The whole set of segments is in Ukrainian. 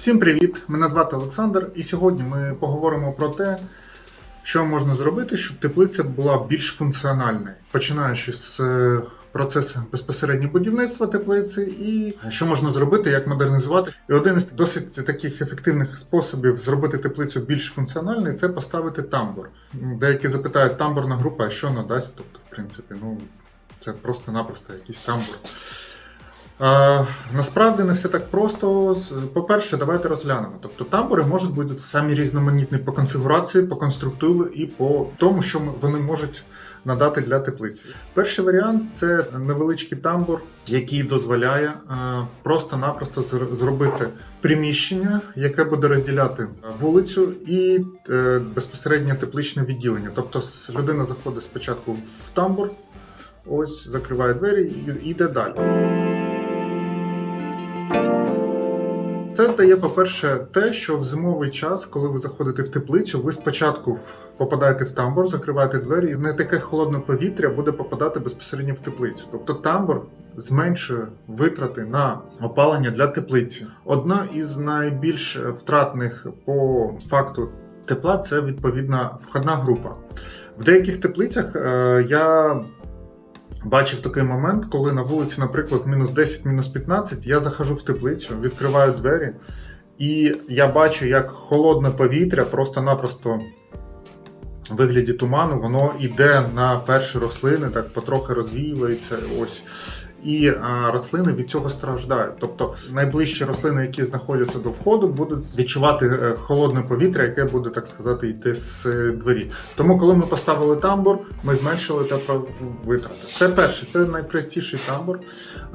Всім привіт! Мене звати Олександр, і сьогодні ми поговоримо про те, що можна зробити, щоб теплиця була більш функціональною, починаючи з е, процесу безпосередньо будівництва теплиці, і що можна зробити, як модернізувати. І один із досить таких ефективних способів зробити теплицю більш функціональною це поставити тамбур. Деякі запитають, тамбурна група, а що надасть? Тобто, в принципі, ну це просто-напросто якийсь тамбур. Насправді не все так просто. По-перше, давайте розглянемо. Тобто тамбури можуть бути самі різноманітні по конфігурації, по конструктиву і по тому, що вони можуть надати для теплиці. Перший варіант це невеличкий тамбур, який дозволяє е, просто-напросто зр- зробити приміщення, яке буде розділяти вулицю і е, безпосередньо тепличне відділення. Тобто людина заходить спочатку в тамбур, ось закриває двері і йде далі. Це дає, по-перше, те, що в зимовий час, коли ви заходите в теплицю, ви спочатку попадаєте в тамбур, закриваєте двері, і не таке холодне повітря буде попадати безпосередньо в теплицю. Тобто тамбур зменшує витрати на опалення для теплиці. Одна із найбільш втратних по факту тепла це відповідна входна група. В деяких теплицях е, я бачив такий момент, коли на вулиці, наприклад, мінус 10, мінус 15, я захожу в теплицю, відкриваю двері, і я бачу, як холодне повітря просто-напросто в вигляді туману, воно йде на перші рослини, так потрохи розвіюється. Ось. І а, рослини від цього страждають. Тобто найближчі рослини, які знаходяться до входу, будуть відчувати е, холодне повітря, яке буде, так сказати, йти з е, двері. Тому, коли ми поставили тамбур, ми зменшили тепловитрати. Це перше, це найпростіший тамбур.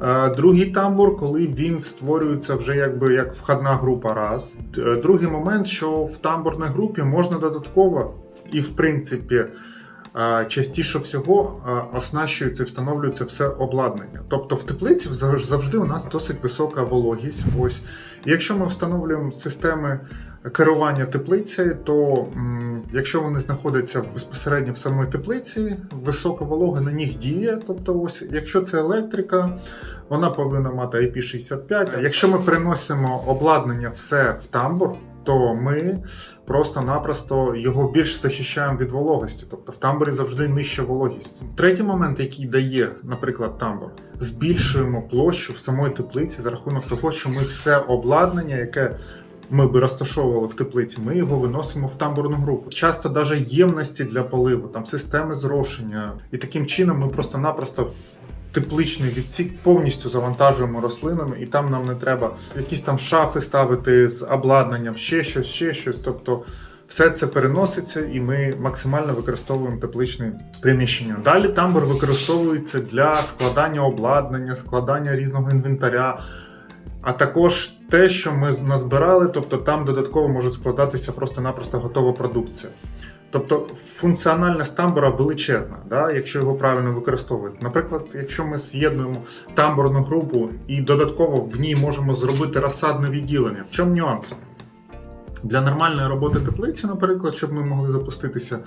Е, Другий тамбур, коли він створюється вже якби як входна група, раз. Другий момент, що в тамбурній групі можна додатково і в принципі. Частіше всього оснащується і встановлюється все обладнання. Тобто в теплиці завжди у нас досить висока вологість. Ось якщо ми встановлюємо системи керування теплицею, то якщо вони знаходяться безпосередньо в самій теплиці, висока волога на них діє. Тобто, ось якщо це електрика, вона повинна мати IP65. А Якщо ми приносимо обладнання все в тамбур, то ми просто-напросто його більш захищаємо від вологості. Тобто в тамбурі завжди нижча вологість. Третій момент, який дає, наприклад, тамбур, збільшуємо площу в самої теплиці за рахунок того, що ми все обладнання, яке ми би розташовували в теплиці, ми його виносимо в тамбурну групу. Часто навіть ємності для поливу, там системи зрошення. І таким чином ми просто-напросто тепличний відсік повністю завантажуємо рослинами, і там нам не треба якісь там шафи ставити з обладнанням, ще щось, ще щось. Тобто все це переноситься, і ми максимально використовуємо тепличне приміщення. Далі тамбур використовується для складання обладнання, складання різного інвентаря. А також те, що ми назбирали, тобто там додатково може складатися просто-напросто готова продукція. Тобто функціональність тамбура величезна, да, якщо його правильно використовувати. Наприклад, якщо ми з'єднуємо тамбурну групу і додатково в ній можемо зробити розсадне відділення. В чому нюанс? Для нормальної роботи теплиці, наприклад, щоб ми могли запуститися,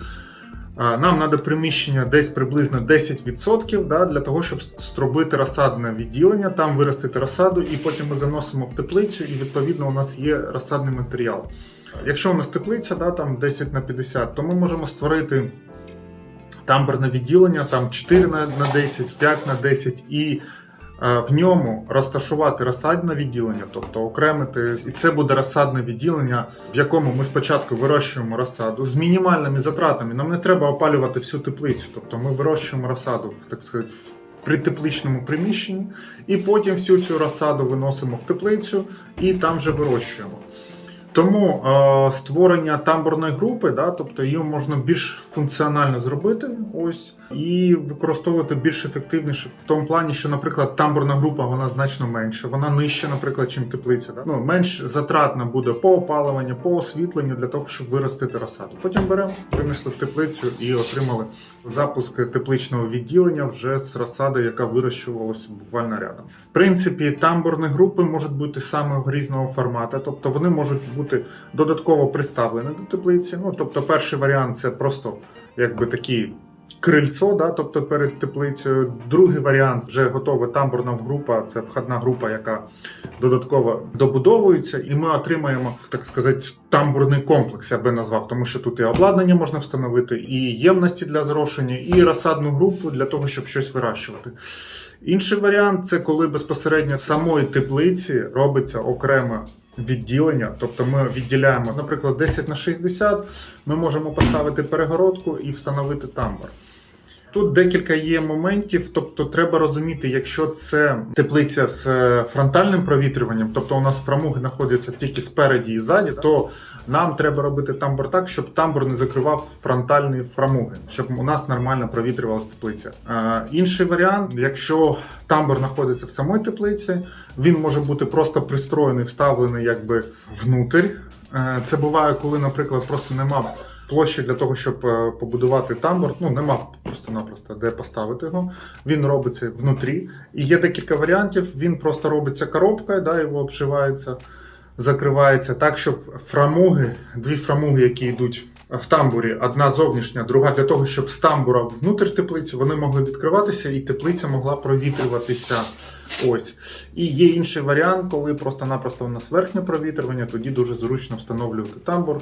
нам треба приміщення десь приблизно 10% да, для того, щоб зробити розсадне відділення, там виростити розсаду, і потім ми заносимо в теплицю, і відповідно у нас є розсадний матеріал. Якщо у нас теплиця, да, там 10 на 50, то ми можемо створити тамбурне відділення, там 4 на на 10, 5 на 10 і в ньому розташувати розсадне відділення, тобто окремити, і це буде розсадне відділення, в якому ми спочатку вирощуємо розсаду з мінімальними затратами. Нам не треба опалювати всю теплицю, тобто ми вирощуємо розсаду так сказати, в при тепличному приміщенні, і потім всю цю розсаду виносимо в теплицю і там вже вирощуємо. Тому е, створення тамбурної групи, да, тобто її можна більш функціонально зробити, ось і використовувати більш ефективніше в тому плані, що, наприклад, тамбурна група вона значно менша, вона нижча, наприклад, чим теплиця. Да? Ну менш затратна буде по опаленню, по освітленню для того, щоб виростити розсаду. Потім беремо, принесли в теплицю і отримали запуск тепличного відділення вже з розсади, яка вирощувалася буквально рядом. В принципі, тамбурні групи можуть бути самого різного формату, тобто вони можуть бути додатково приставлені до теплиці. Ну тобто, перший варіант це просто якби такий крильцо, да, тобто перед теплицею. Другий варіант вже готова тамбурна група, це входна група, яка додатково добудовується, і ми отримаємо, так сказати, тамбурний комплекс, я би назвав, тому що тут і обладнання можна встановити, і ємності для зрошення, і розсадну групу для того, щоб щось вирощувати. Інший варіант це коли безпосередньо самої теплиці робиться окреме відділення, тобто ми відділяємо, наприклад, 10 на 60, ми можемо поставити перегородку і встановити тамбур. Тут декілька є моментів, тобто треба розуміти, якщо це теплиця з е, фронтальним провітрюванням, тобто у нас промуги знаходяться тільки спереді і ззаді, то нам треба робити тамбур так, щоб тамбур не закривав фронтальні фрамуги, щоб у нас нормально провітрювалася теплиця. Е, інший варіант, якщо тамбур знаходиться в самій теплиці, він може бути просто пристроєний, вставлений якби внутрь. Е, Це буває, коли, наприклад, просто нема площі для того, щоб е, побудувати тамбур. Ну нема просто-напросто де поставити його. Він робиться внутрі. І є декілька варіантів. Він просто робиться коробкою, да, його обшивається, закривається так, щоб фрамуги, дві фрамуги, які йдуть в тамбурі, одна зовнішня, друга для того, щоб з тамбура внутрь теплиці вони могли відкриватися, і теплиця могла провітрюватися. Ось. І є інший варіант, коли просто-напросто у нас верхнє провітрювання, тоді дуже зручно встановлювати тамбур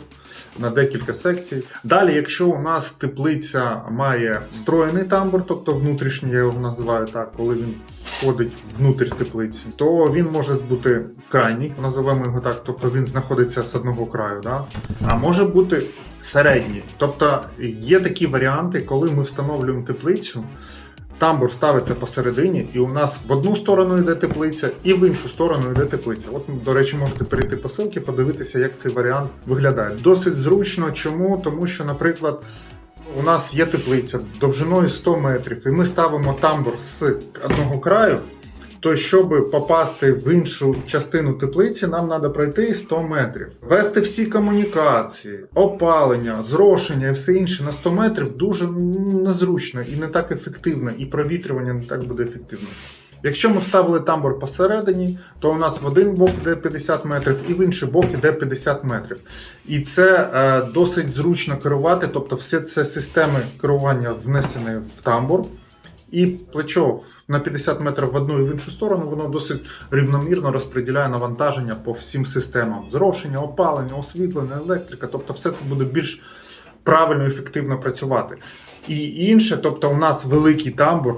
на декілька секцій. Далі, якщо у нас теплиця має встроєний тамбур, тобто внутрішній, я його називаю так, коли він входить внутрь теплиці, то він може бути крайній, називаємо його так, тобто він знаходиться з одного краю, да? а може бути середній. Тобто є такі варіанти, коли ми встановлюємо теплицю. Тамбур ставиться посередині, і у нас в одну сторону йде теплиця, і в іншу сторону йде теплиця. От, до речі, можете перейти по ссылці, подивитися, як цей варіант виглядає. Досить зручно. Чому? Тому що, наприклад, у нас є теплиця довжиною 100 метрів, і ми ставимо тамбур з одного краю. То щоб попасти в іншу частину теплиці, нам треба пройти 100 метрів. Вести всі комунікації, опалення, зрошення і все інше на 100 метрів дуже незручно і не так ефективно, і провітрювання не так буде ефективно. Якщо ми вставили тамбур посередині, то у нас в один бок йде 50 метрів, і в інший бок йде 50 метрів. І це е, досить зручно керувати, тобто все це системи керування внесені в тамбур. І плечо на 50 метрів в одну і в іншу сторону, воно досить рівномірно розподіляє навантаження по всім системам: зрошення, опалення, освітлення, електрика. Тобто, все це буде більш правильно і ефективно працювати. І інше, тобто, у нас великий тамбур,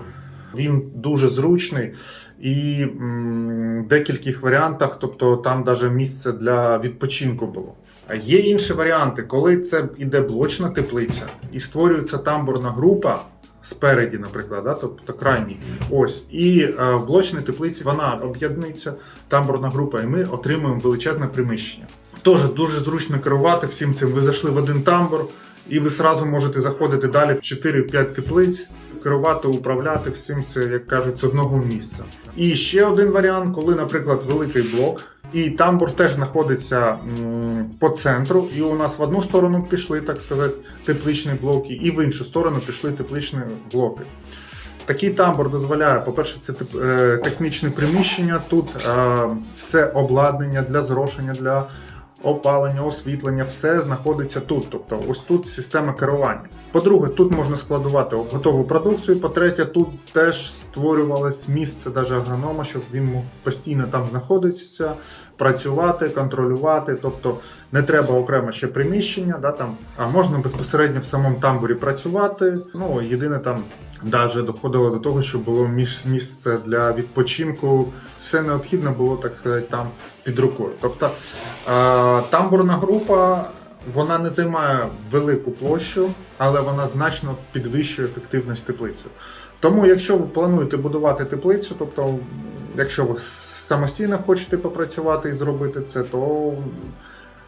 він дуже зручний і в декількох варіантах, тобто там навіть місце для відпочинку було. А Є інші варіанти, коли це іде блочна теплиця і створюється тамбурна група спереді, наприклад, да, тобто крайній. Ось. І е, в блочній теплиці вона об'єднується, тамбурна група, і ми отримуємо величезне приміщення. Теж дуже зручно керувати всім цим. Ви зайшли в один тамбур, і ви зразу можете заходити далі в 4-5 теплиць, керувати, управляти всім це, як кажуть, з одного місця. І ще один варіант, коли, наприклад, великий блок. І тамбур теж знаходиться по центру, і у нас в одну сторону пішли, так сказати, тепличні блоки, і в іншу сторону пішли тепличні блоки. Такий тамбур дозволяє, по-перше, це е, технічне приміщення. Тут е, все обладнання для зрошення, для опалення, освітлення, все знаходиться тут. Тобто, ось тут система керування. По-друге, тут можна складувати готову продукцію. По-третє, тут теж створювалось місце даже агронома, щоб він мог постійно там знаходитися, працювати, контролювати. Тобто не треба окремо ще приміщення, да, там, а можна безпосередньо в самому тамбурі працювати. Ну, єдине там навіть доходило до того, що було місце для відпочинку. Все необхідне було, так сказати, там під рукою. Тобто е, тамбурна група. Вона не займає велику площу, але вона значно підвищує ефективність теплиці. Тому, якщо ви плануєте будувати теплицю, тобто, якщо ви самостійно хочете попрацювати і зробити це, то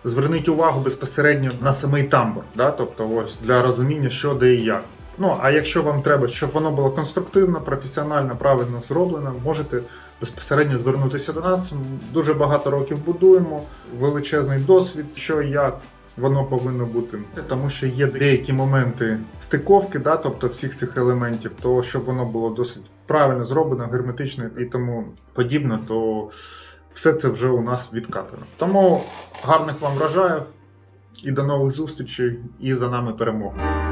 зверніть увагу безпосередньо на самий тамбур, да? тобто ось для розуміння, що де і як. Ну а якщо вам треба, щоб воно було конструктивно, професіонально, правильно зроблено, можете безпосередньо звернутися до нас. Дуже багато років будуємо, величезний досвід, що як. Воно повинно бути, тому що є деякі моменти стиковки, да, тобто всіх цих елементів, то щоб воно було досить правильно зроблено, герметично і тому подібне, то все це вже у нас відкатано. Тому гарних вам врожаїв і до нових зустрічей, і за нами перемога.